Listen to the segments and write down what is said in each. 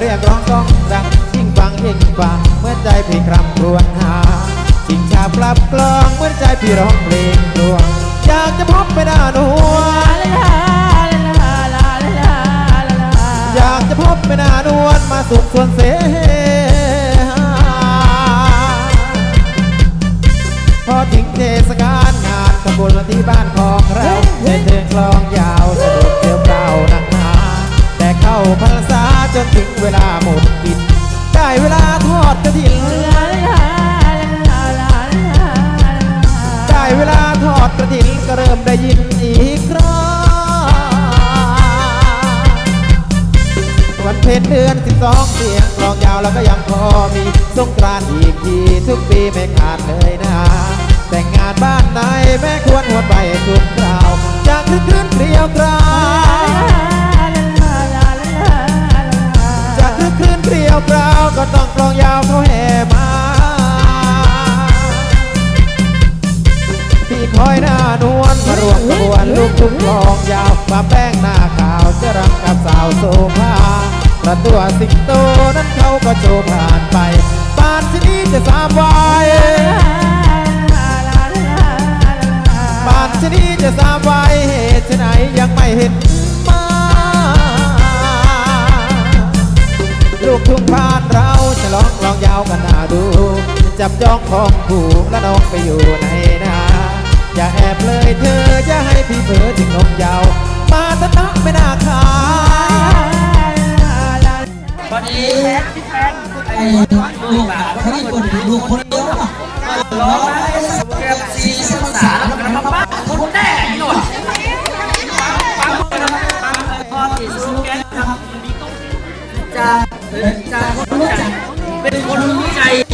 เรียกร้องต้องรักยิ่งฟังยิ่งฟังเมื่อใจพี่คร่ำครวญหาจิงชาปรับกลองเมื่อใจพี่ร้องเพลงรวงอยากจะพบไม่ได้หนูอยากจะพบไม่ได้นวนมาสุขส่วนเสพอถึงเทศกาลงานขบวนมาที่บ้านของเรา งกลองยาวแล้วก็ยังพอมีสงกรานต์อีกทีทุกปีไม่ขาดเลยนะ แต่งงานบ้านไหนแม่ควรหัวไปทุกคราวจากคืนเกลียวกราวจากคืนเกลียวกราวก็ต้องกลองยาวเขาแห่มาพี่คอยหน้านวลมารวมขบวนลูกทุ่งกลองยาวมาแป้งหน้าขาวจะรำกับสาวโซภา ประตัวสิงโตนั้นเขาก็โชว์ผ่านไปปานที่นี้จะสามวัยปานที่นี้จะสามวัยเหตุไฉนยังไม่เห็นมา ลูกทุ่งบ้านเราจะร้องลองยาวกันหนาดู จับจองของผู้และน้องไปอยู่ในนาอย่าแอบเลยเธออย่าให้พี่เผลอถึงนกยาว ร้องมาได้เกือบสี่สิบสามแล้วก็มาป้าคนแน่หนวดฟังพอติดสแกนครับจะจะคนรู้จักเป็นคนรู้ใจ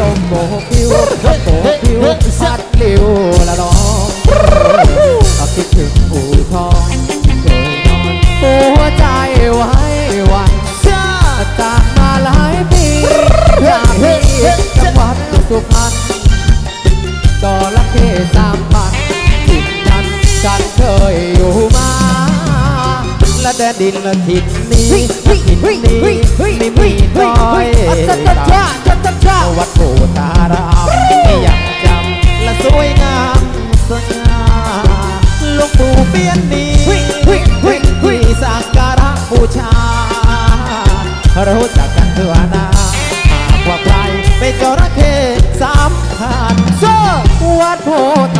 จมโบกคิวโบกคิวพัดลิวละน้องคิดถึงผู้ แต่ดินละทิศนี้ทิศนี้ไม่มีดอยต่ำวัดโพธารามไม่อยากจำและสวยงามสง่าหลวงปู่เปี้ยนนี้ที่สักการะบูชารู้จักกันทั่วหน้าหากว่าใครไปจระเข้สามพันวัดโพธ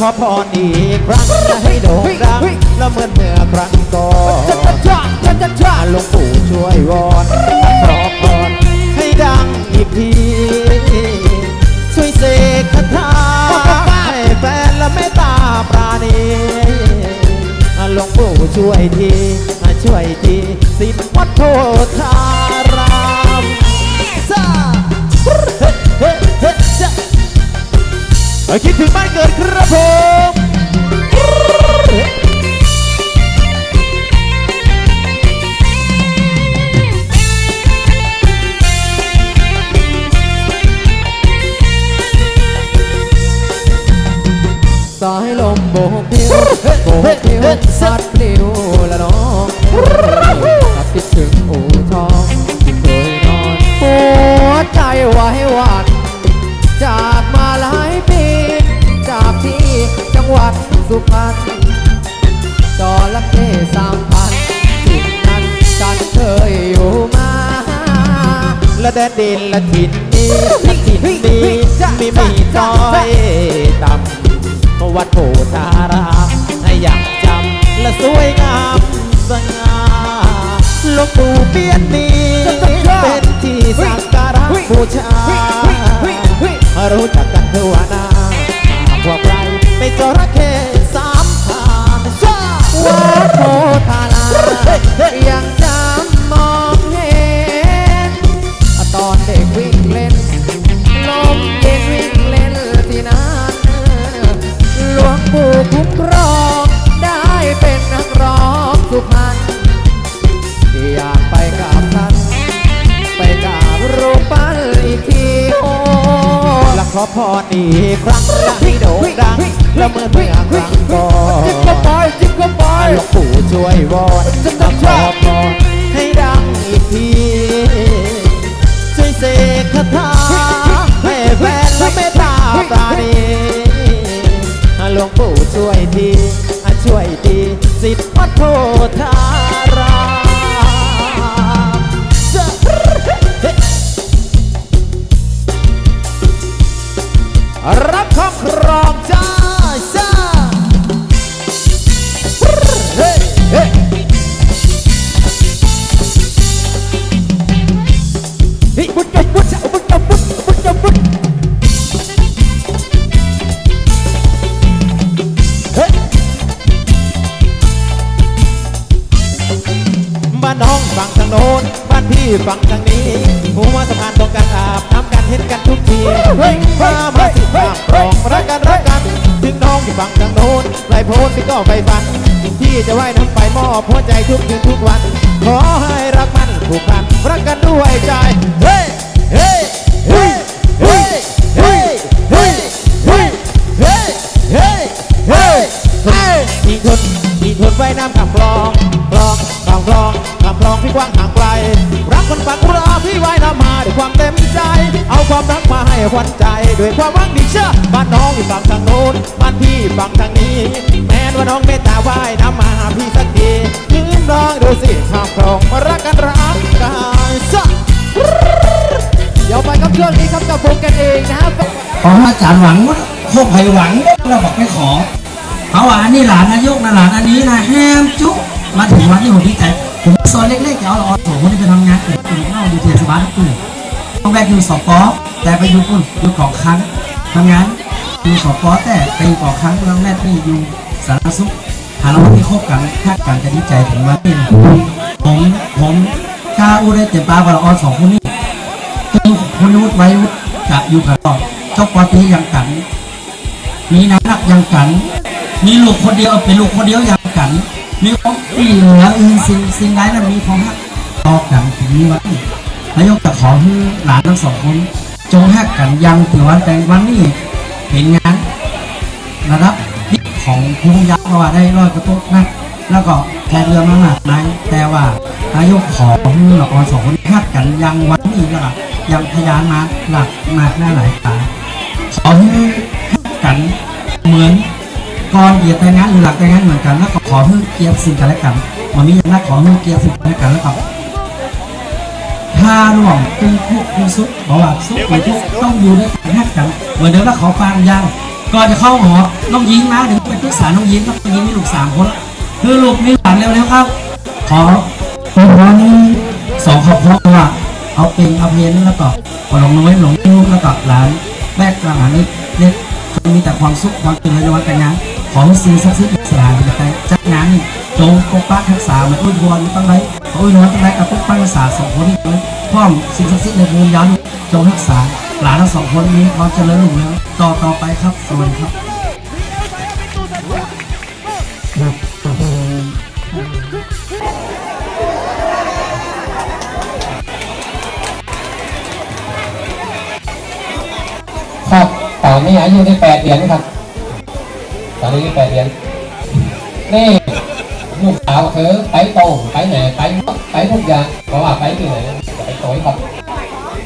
ขอพรอีกครั้งและให้โด่งดังและเหมือนเมื่อครั้งก่อนหลวงปู่ช่วยวอนขอพรให้ดังอีกทีช่วยเสกคาถาให้แฟนและแม่ตาปราณีหลวงปู่ช่วยทีช่วยทีสิทธิ์วัดโพธารา คิดถึงบ้านเกิดครับผมสายลมโบกพิวโบกพิวพัดปลิวละน้อง และแดนดินและถิ่นนี้ถิ่นนี้ไม่มีจอยต่ำวัดโพธารามให้อยากจำและสวยงามสง่าหลวงปู่เปี้ยนนี้เป็นที่สักการะบูชารู้จักกันทั่วหน้าหากว่าใครไปจระเข้สามทางวัดโพธารามยังจำ ปีครั้งและให้โด่งดังและเมื่อเมื่อครั้งก่อนจิบก็ปอยจิบก็ปอยหลวงปู่ช่วยวอนและขอพรให้ดังอีกทีช่วยเสกคาถาให้แฟนและเมตตาปราณีหลวงปู่ช่วยทีช่วยทีสิทธิ์วัดโพธา โพสพี่ก็ไปฝันที่จะว่ายน้ำไปมอบหัวใจทุกคืนทุกวัน ขอให้รักมันผูกพันรักกันด้วยใจ เฮ้เฮ้เฮ้เฮ้เฮ้เฮ้เฮ้เฮ้เฮ้ยเฮ้ยเฮ้ยที่ทนที่ทนไว้น้ำคำคลองคลองคำคลองคำคลองพี่กว้างห่างไกลรักคนปักรอพี่ไว้น้ำมาด้วยความเต็มใจ เอาความรัก ขวัญใจด้วยความหวังดีเชื่อบ้านน้องอยู่ฝั่งทางโน้นบ้านพี่ฝั่งทางนี้ แม้ว่าน้องเมตตาไว้น้ำมาหาพี่สักทียืมน้องดูสิข้ามคลองมารักกันรักกันซะเดี๋ยวไปกับช่วงนี้ครับกับวงกันเองนะครับขออาจารย์หวังว่าโคกไผ่หวังเราบอกไม่ขอเอาว่าอันนี้หลานนายกนะหลานอันนี้นะแฮมจุมาถึงวันที่ผมดีใจผมซอยเล็กๆจะเอาละออนสองคนที่ไปทำงานอยู่ที่นอกอยู่เทศบาลตุ่นต้ง รกอยู่สอปอแต่ไปอยู่ปุ่นอยู่เกาะครั้งทำงานอยู่สอปอแต่ไปอยู่เกาะครั้งเรื่องแรกที่อยู่สารสุขหาเราที่คบกันคาดการจะดีใจถึงว่าเป็นผมผมกล้าอู้ได้เต็มปากว่าลออนสองคนนี้คือคุณวุฒิไว้วุฒิจะอยู่กับเราจบปอตีอย่างกัน มีน้ำหนักอย่างกัน มีลูกคนเดียวเป็นลูกคนเดียวอย่างกัน มีของที่เหลืออื่นสิ่งสิ่งใดนั้นมีของฮักต่อกันถึงนี้วั นายกจะขอให้หลานทั้งสองคนจงฮักกันยังถือวันแต่งวันนี้เป็นงานระดับที่ของภูมิยักษ์เพราะว่าได้ร้อยกระตุกนะแล้วก็แทนเรือมามากมายแต่ว่านายกขอให้ละออนสองคนฮักกันยังวันนี้แล้วก็ยังพยานมาหลักมากหน้าหลายตาขอให้ฮักกันเหมือนก่อนเหยียดแต่งงานหรือหลังแต่งงานเหมือนกันแล้วก็ขอให้เกียรติสิ่งกันและกันวันนี้ยังนักขอให้เกียรติสิ่งกันและกันแล้วก็ ถ้าร่วมเป็นทุกเป็นสุขบอกว่าสุขหรือทุกต้องอยู่ด้วยกันฮักกันเหมือนเดิมแล้วขอฟังยังก่อนจะเข้าหอน้องยิงนะเดี๋ยวไปปรึกษาน้องยิงน้องยิงมีลูกสามคนคือลูกมีหลานเร็วๆครับ ขอขอพรนี้สองครอบครัวว่าเอาเป็นเอาเพียนแล้วก็ขอหลงน้อยหลงลูกแล้วก็หลานแรกหลานนี้เล็กจงมีแต่ความสุขความเจริญในวันแต่งงานขอให้สิ่งศักดิ์สิทธิ์อิสลามในการจัดงานนี้จงปกปักรักษามือนอุ้ยพรตั้งไร ขออุ้ยนวลตั้งไรกับปกปักรักษาสองคนนี้พร้อมสิ่งศักดิ์สิทธิ์ในภูมิย้อนจงรักษา หลานทั้งสองคนนี้ความเจริญรุ่งเรืองต่อต่อไปครับสวัสดีครับครับตอนนี้อายุได้แปดเดือนครับ ตอนนี้แปดเดือนนี่าวเธอไปโตไปไหนไปไปทุกอย่างเพราะว่าไปที่ไหนจะไปโตยครับ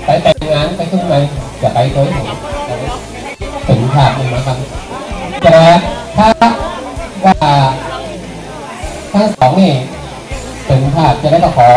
ไปแต่งงานไปทุกไหนจะไปโตยถึงขาพนี้นะครับแต่ถ้าว่าทั้งสองนี่ถึงขาดจะได้ต้องขอ